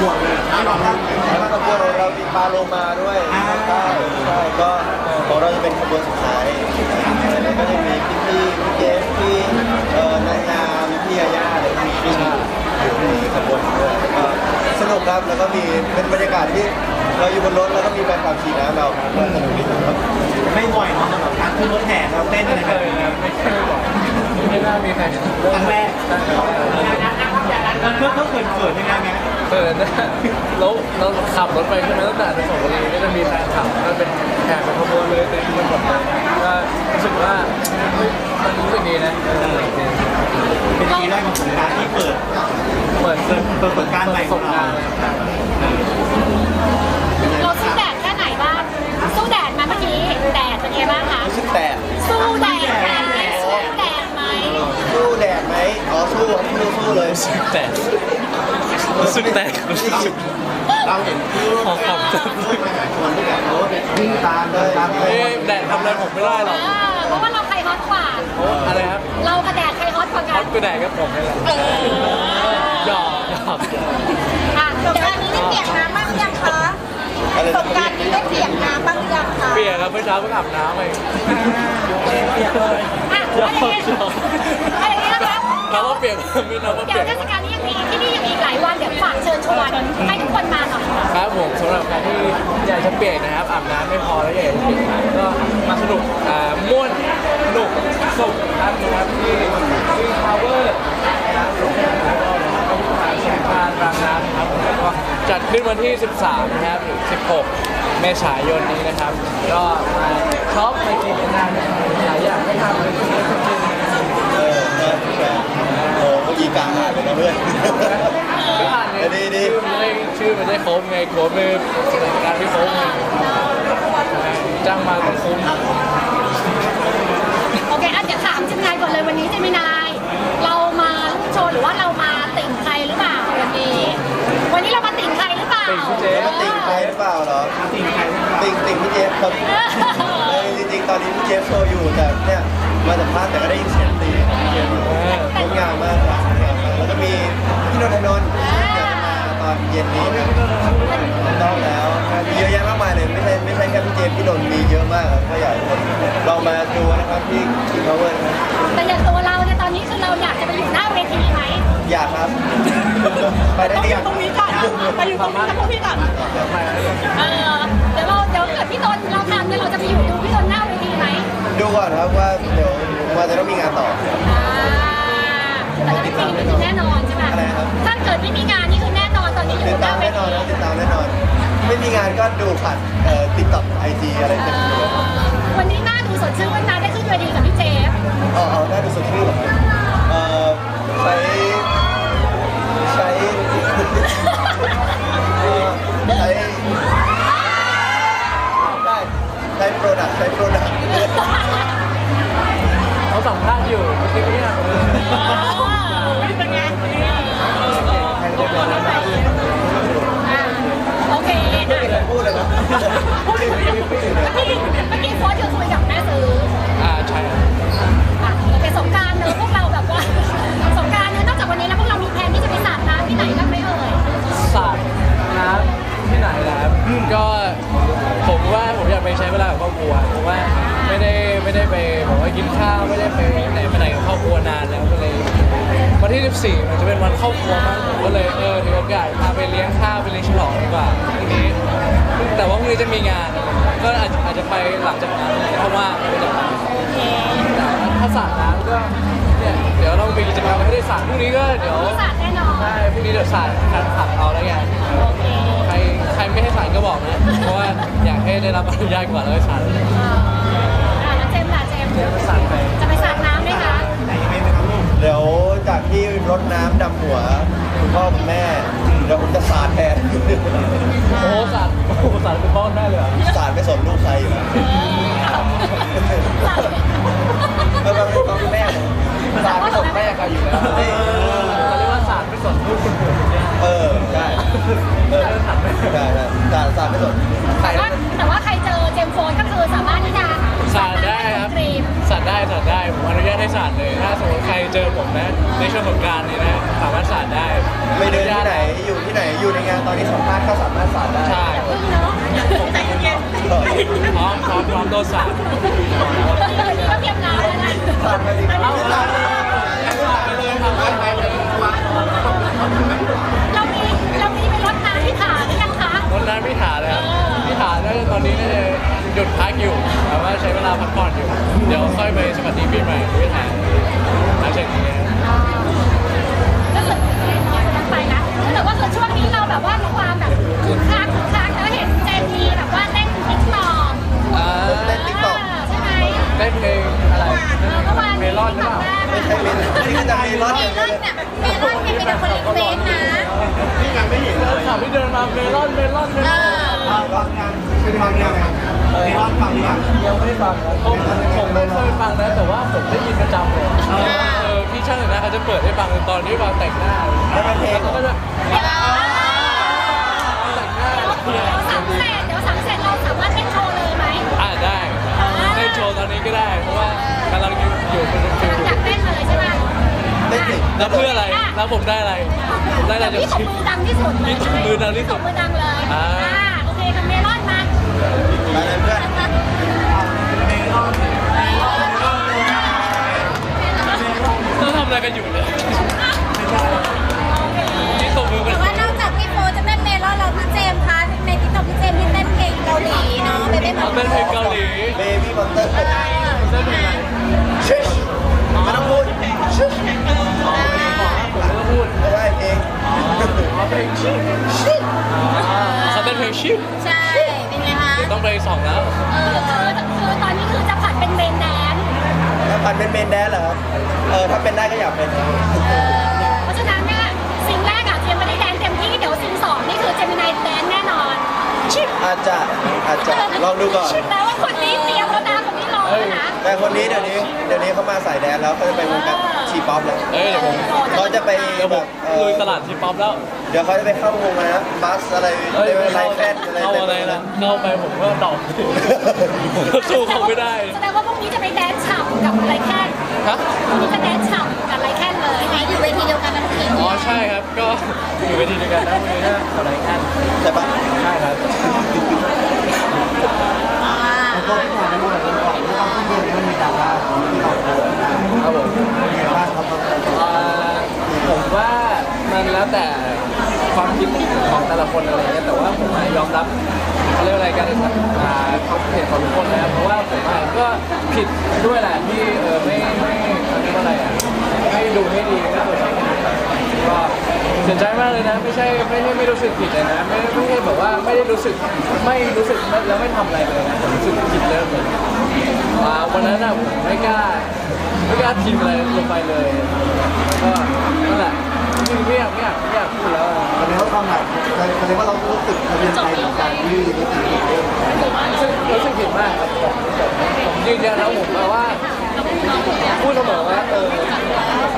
ห่วงเลยแล้วก็ขบวนของเราติดปลาโลมาด้วยใช่ใช่ก็ของเราจะเป็นขบวนสุดท้ายแล้วก็จะมีพี่พี่พี่เจฟพี่เอ่อนางงามพี่ยาย่าอะไรที่ขึ้นอยู่ในขบวนด้วยก็สนุกครับแล้วก็มีเป็นบรรยากาศที่เราอยู่บนรถแล้วก็มีแฟนคลับขี่น้ำเราก็สนุกดีครับไม่บ่อยเนาะสำหรับการขึ้นรถแห่เราเต้นอะไรแบบนี้ไม่เคยบอกไม่น่ามีใครครั้งแรก แล้วก็เขินเขินๆยังไงไหมเปิดนะแล้วเราขับรถไปใช่ไหมตั้งแต่อนุสาวรีย์ก็จะมีแฟนคลับก็เป็นแขกเป็นขบวนเลยเต็มไปหมดเลยก็รู้สึกว่าเฮ้ยมันรู้สึกดีนะเออเป็นปีแรกของสงกรารที่เปิดเปิดเปิดเปิดประสบการณ์ใหม่ของเราเรา อ๋อสู้ครับสู้สู้เลยแต่รู้สึกแตกรู้สึกเราเห็นพี่ขอขอบชวนที่แบบโน้ตวิ่งตามเลยตามเลเฮ้ยยแดดทำอะไรผมไม่ได้หรเออกอเพราะว่าเราใครฮอตกว่า เพราะว่าอะไรครับเรากับแดดใครฮอตกว่ากัฮอนตก็แดดก็ผมนี่แหละหยอกหยอกอะเดี๋ยวอันนี้ได้เปียกน้ำบ้างหรือยังคะอะไรสงกรารนี้ได้เปียกน้ำบ้างหรือยังคะเปียกครับเมื่อเช้าเพิ่งอาบน้ำไปอะอะไรอย่างเงี้ยอะไรอย่างเงี้ยนะคะ เราก็เปียกไม่เราก็เดี๋เปียยวกเทศกาลนี้ยังมีที่นี่ยังมีอีกหลายวันเดี๋ยวฝากเชิญชวนให้ทุกคนมาหน่อยค่ะครับผมสำหรับใครที่อยากจะเปียกนะครับอาบน้ำไม่พอแล้วอยากจะเปียกน้ำก็มาสนุกอ่าม่วนสนุกสุขครับนะครับที่ที่พาวเวอร์นะครับแล้วก็ผ่านสงกรานต์รางน้ำนะครับแล้วก็จัดขึ้นวันที่ 13 นะครับถึง 16 เมษายนนี้นะครับ ก็มาช็อปไปกินกันได้หลายอย่างไม่ทำเลย ไม่ชื่อมันไม่ครบไงครบเลยการไม่ครบไงจ้างมาต้องคุ้มโอเคอะเดี๋ยวถามจิมนายก่อนเลยวันนี้จิมนาย เรามาลูกโชว์หรือว่าเรามาติ่งใครหรือเปล่าวันนี้ วันนี้เรามาติ่งใครหรือเปล่าติ่งพี่เจ๊มาติ่งใครหรือเปล่าเหรอสิ่งใครติ่งติ่งพี่เจฟครับเออจริงๆตอนนี้พี่เจฟโชว์อยู่แต่เนี่ยมาสัมภาษณ์แต่ก็ได้ยินเสียงตีของพี่เจฟอยู่งดงามมากครับงดงามมากแล้วก็มีพี่นนทนนท์จะมาตอน เย็นนี้นะต้องแล้วมีเยอะแยะมากมายเลยไม่ใช่ไม่ใช่แค่พี่เจฟพี่นนท์มีเยอะมากครับก็อยากให้ทุกคนลองมาดูนะครับที่ที่เขาเวิร์นะครับแต่อย่างตัวเราเนี่ยตอนนี้คือเราอยากจะไปอยู่หน้าเวทีไหมอยากครับ ไปได้ต้องหรืออยัยู่งตรงนี้ก่อนไปอยู่ตรงนี้กับพวกพี่ก่อนเออเดี๋ยวเราเดี๋ยวเกิดพี่ตนเราทำเนี่ยเราจะไปอยู่ดูพี่ตนหน้าเวทีไหมดูก่อนครับว่าเดี๋ยวว่าจะต้องมีงานต่อ อ่าแต่ถ้าไม่มีนี่คือแน่นอนใช่ไหมอะไรครับ ถ้าเกิดไม่มีงานนี่คือแน่นอน ตอนนี้อยู่ติดหตาน้ามเวแน่นอทีนนะติดตามแน่นอน ไม่มีงานก็ดูผ่านเอ่อติ๊กต็อกไอจีอะไรเต็มไปหมดเลยวันนี้หน้าดูสดชื่นวันนาได้ขึ้นเวทีกับพี่เจฟอ๋อเอาได้ดูสดชื่นเหรอครับเอ่อใช้ใช้เอ่อใช้ได้ใช้โปรดักต์ใช้โปรดักต์เขาสัมภาษณ์อยู่เมื่อกี้เนี่ย เป็นไงอ่า โอเคอะพูดเลยนะพูดถึงเมื่อกี้เมื่อกี้โฟสอยู่คุยกับแม่ซื้ออ่าใช่อะเป็นสงกรารเนอะพวกเราแบบว่าสงกรารเนี่ยนอกจากวันนี้แล้วพวกเรามีแผนที่จะไปสาดน้ำที่ไหนบ้างไหมเอ่ยสาดน้ำที่ไหนล่ะครับก็ผมว่าผมอยากไปใช้เวลากับครอบครัวเพราะว่าไม่ได้ไม่ได้ไปบอกว่ากินข้าวไม่ได้ไปไหนมาไหนกับครอบครัวนานแล้วก็เลยวันที่ 14มันจะเป็นวันครอบครัวมากผมก็เลย จะมีงาน ก็อาจจะอาจจะไปหลังจากนั้นเพราะว่าไม่ได้ไปแต่ถ้าสาดน้ำก็เนี่ยเดี๋ยวเรามีกิจกรรมให้ได้สาดพรุ่งนี้ก็เดี๋ยวมีสาดแน่นอนใช่พรุ่งนี้เดี๋ยวสาดการขับเอาแล้วกันโอเคใครใครไม่ให้สาดก็บอกนะเพราะว่าอยากให้ได้รับอนุญาตก่อนแล้วก็สาดอ่าอ่าแล้วเจมส์ล่ะเจมส์สาดไปจะไปสาดน้ำไหมคะเดี๋ยว จากที่รดน้ำดำหัวคุณพ่อคุณแม่เดี๋ยวผมจะสาดแทนโอ้โหสาดโอ้โหสาดเป็นพ่อแม่เลยเหรอสาดไม่สนลูกใครอยู่แล้วสาดแล้วก็เป็นพ่อคุณแม่ผมสาดไม่สนแม่ใครอยู่แล้วเออเขาเรียกว่าสาดไม่สนลูกคนอื่นเนี่ยเออใช่เออใช่ใช่สาดสาดไม่สนใครแต่ว่าแต่ว่าใครเจอเจมส์โฟนก็คือสามาร ได้ผมอนุญาตให้สาดเลย ถ้าสมมติใครเจอผมนะในช่วงสงกรารนี้นะสามารถสาดได้ไม่เดินที่ไหนอยู่ที่ไหนอยู่ในงานตอนนี้สัมภาษณ์ก็สามารถสาดได้ใช่พึ่งเนาะเออพร้อมพร้อมพร้อมโดนสาด ช้เวลาพักผ่อนอยู่ เดี๋ยวค่อยไปสวัสดีปีใหม่พี่ถาหลังจากนี้ก็คือไปนะแต่ว่าคือช่วงนี้เราแบบว่ามีความแบบคึกคักคึกคักแล้วเห็นเจนนีแบบว่าเต้นติ๊กต็อกเล่นติ๊กต็อกใช่ไหมได้เพลงอะไรเออเมื่อวานเมลอนหรือเปล่าไม่ใช่เมลอนนี่ก็จะมีรถเมลอนเนี่ยเมลอนเนี่ยมีแต่คนรีเควสนะนี่งานไม่เห็นเลยข่าวที่เดินมาเมลอนเมลอนเมลอนอฟังงานเป็นฟังงาน เมลอนฟังยังยังไม่ได้ฟังนะผมผมไม่เคยฟังนะแต่ว่าผมได้ยินประจำเลยเออพี่ช่างแต่งหน้าเขาจะเปิดให้ฟังตอนที่ฟังแต่งหน้าแล้วเป็นเพลงเขาก็จะแต่งหน้าเดี๋ยวสั่งเสร็จเดี๋ยวสั่งเสร็จเราสามารถเต้นโชว์เลยไหมอ่าได้เล่นโชว์ตอนนี้ก็ได้เพราะว่ากำลังอยู่อยู่เป็นฟิลหลังจากเต้นมาเลยใช่ไหมเล่นสิแล้วเพื่ออะไรแล้วผมได้อะไรผมได้อะไรจากพี่ตบชีวิตมือดังที่สุดเลยพี่ตบมือดังที่สุดตบมือดังเลย เขาเต้นเพลงชิใช่ เป็นไงคะต้องไปสองแล้ว เออคือคือตอนนี้คือจะผัดเป็นเมนแดนซ์แล้วปันเป็นเมนแดนเหรอครับเออถ้าเป็นได้ก็อยากเป็นครับเพราะฉะนั้นเนี่ยซิงแรกอะเจมไม่ได้แดนซ์เต็มที่เดี๋ยวซิงสองนี่คือเจมินายแดนซ์แน่นอนอาจจะอาจจะลองดูก่อนแต่ว่าคนนี้เตรียม แล้วนะแต่คนนี้เดี๋ยวนี้เดี๋ยวนี้เขามาสายแดนแล้วเขาจะไปวงการทีป๊อปแล้วเอ้ยเดี๋ยวผมเขาจะไปเดี๋ยวผแบมบเอ่อลุยตลาดทีป๊อปแล้วเดี๋ยวเขาจะไปเข้าวงอะไรนะบัสอะไรเอ้ยเรไม่ไลเข้าแฟนอะไรเข้าเต็มอะไรไปหมดนะเข้าไปผมก็ดอกสู้เขาไม่ได้แสดงว่าพวกนี้จะไปแดนซ์ฉ่ำกับไรแคนฮะพวกนี้จะแดนซ์ฉ่ำกับไรแคนเลยไหนอยู่เวทีเดียวกันนะทุกทีอ๋อใช่ครับก็อยู่เวทีเดียวกันนะวันนี้นะอะไรกันใช่ปะใช่ครับก็ที่ผ่านมา เรื่องของที่ต้องขึ้นเยอะมันมีดราม่าที่เราโดนครับผมบ้านเขาต้องเอ่อผมว่ามันแล้วแต่ความคิดของแต่ละคนอะไรเงี้ยแต่ว่าผมยอมรับเขาเรียกอะไรกันอ่าความเห็นของทุกคนนะครับเพราะว่าผมก็ผิดด้วยแหละที่เออไม่ไม่เขาเรียกว่าอะไรอะไม่ดูให้ดีไม่ตรวจเช็คให้ดีก็เสียใจมากเลยนะ ไม่ใช่ไม่ใช่ไม่รู้สึกผิดเลยนะ ไม่ไม่ใช่แบบว่าไม่ได้รู้สึกไม่รู้สึกแล้วไม่ทำอะไรเลยนะผมรู้สึกผิดเริ่มเลย อ่าวันนั้นอะผมไม่กล้าไม่กล้าพิมพ์อะไรลงไปเลยก็นั่นแหละจริงๆไม่อยากไม่อยากไม่อยากพูดแล้วอะแสดงว่าความหมายแสดงว่าเรารู้สึกทะเบียนใจกับการที่รู้สึกเองรู้สึกรู้สึกผิดมากครับผมผมยืนยันแล้วผมมาว่าพูดเสมอว่าเออ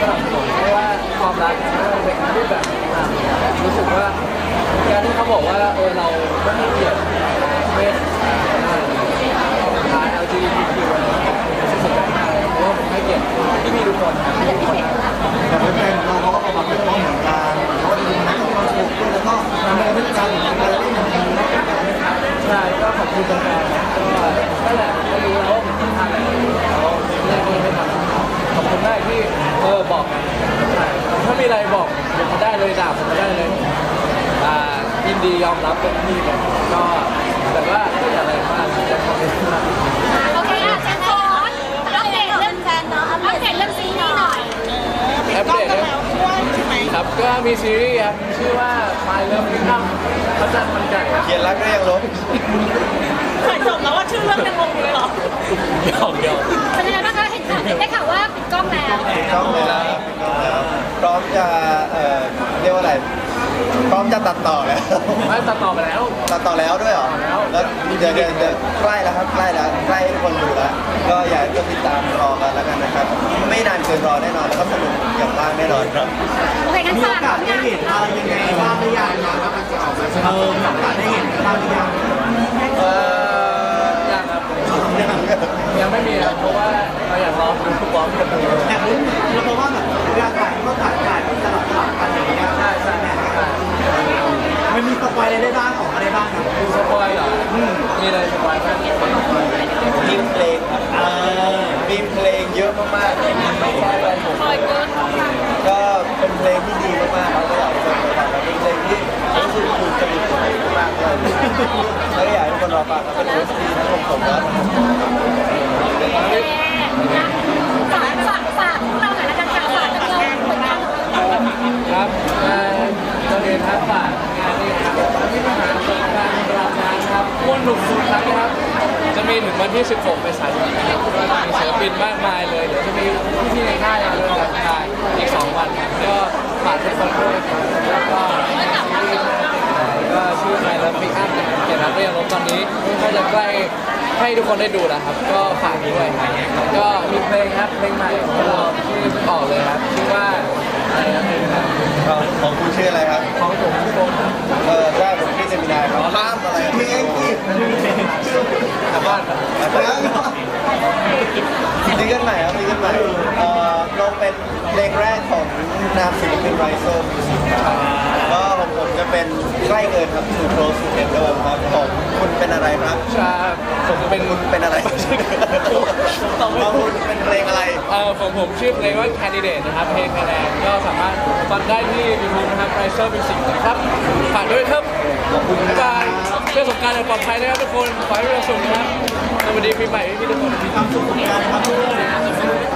สนับสนุนไม่ว่าความรักม่ว่าเป็นรูปแบบไหนก็ตามรู้สึกว่าการที่เขาบอกว่าเออเราไม่ให้เกียรติเพ เกียรติที่มีทุกคนทุกคนนะแต่เป็นแฟนเราเขาก็ออกมาเป็นต้องเหมือนกันเขาก็จะมีนักความสุขด้วยแล้วก็ทำงานด้วยกันอะไรที่มันดีใช่ก็ขอบคุณแฟนๆก็นั่นแหละก็รู้แล้วว่าผมต้องทำอะไรแล้วแรกก็ไม่ทำขอบคุณมากที่เออบอกกันใช่ถ้ามีอะไรบอกผมได้เลยด่าผมได้เลยอ่ายินดียอมรับเป็นที่เลยก็ อัปเดตนะครับก็มีซีรีส์ครับชื่อว่า My Love Kingdom พระจันทร์มันไก่ครับเขียนรักก็ยังลบถ่ายจบแล้วว่าชื่อเรื่องยังงงอยู่เลยเหรอหยอกหยอกเป็นยังไงบ้างคะเห็นข่าวได้ข่าวว่าปิดกล้องแล้วปิดกล้องแล้วปิดกล้องแล้วพร้อมจะเอ่อเรียกว่าอะไร พร้อมจะตัดต่อแล้ว ไม่ตัดต่อไปแล้ว ตัดต่อแล้วด้วยเหรอแล้วแล้วเดี๋ยวเดี๋ยวเดี๋ยวใกล้แล้วครับใกล้แล้วใกล้ให้ทุกคนดูแล้ว ก็อยากให้ติดตามรอกันแล้วกันนะครับ ไม่นานเกินรอแน่นอนแล้วก็สนุกอย่างมากแน่นอนครับ โอเคงั้นฝากผลงานอะไรยังไงบ้างหรือยังนะครับมันจะออกมาเออมีโอกาสได้เห็นกันบ้างหรือยังเออยังครับผมนะครับยัง ก็อยากครับเป็นซีรีส์ทั้งผมแล้วครับตัวเองครับฝากงานนี้ครับที่มหาสงกรานต์รองงานครับม้วนหนุกสุดท้ายนะครับ จะมีถึงวันที่ 16 ไปสายนนะครับมีศิลปินมากมายเลย เดี๋ยวจะมีพี่ๆในค่ายเราด้วยครับค่ายอีก 2 วัน ก็ฝากทุกคนด้วยครับแล้วก็ ก็ชื่อไทยแล้วพิกอัพนะครับเกียรติรัตน์เรียนรบตอนนี้ก็จะใกล้ให้ทุกคนได้ดูแล้วครับ ก็ฝากด้วยครับก็มีเพลงครับเพลงใหม่ของเราที่ออกเลยครับชื่อว่าอะไรนะเพลงครับของของคุณชื่ออะไรครับของผมทุกคนครับเออใช่ผมพี่เจมินายครับข้ามอะไรเพลงที่กลั บบ้านครับซิงเกิลใหม่ครับซิงเกิลใหม่เอ่อลงเป็นเพลงแรกของนามศิลปินไรโซมิวสิกครับก็ของผมจะเป็นใกล้เกินครับสู่โครสู่เอ็นเดิมครับของคุณเป็นอะไรครับใช่ผมจะเป็นคุณเป็นอะไรของคุณเป็นเพลงอะไรเอ่อของผมชื่อเพลงว่า Candidate นะครับเพลงคะแนนก็สามารถฟังได้ที่ YouTube นะครับ r i s e r Music นะครับฝากด้วยครับขอบคุณครับ การเพื่อสงการอย่างปลอดภัยนะครับทุกคน ขอให้มีความสุขนะครับสวัสดีปีใหม่พี่ทุกคนมีความสุขกันนะครับ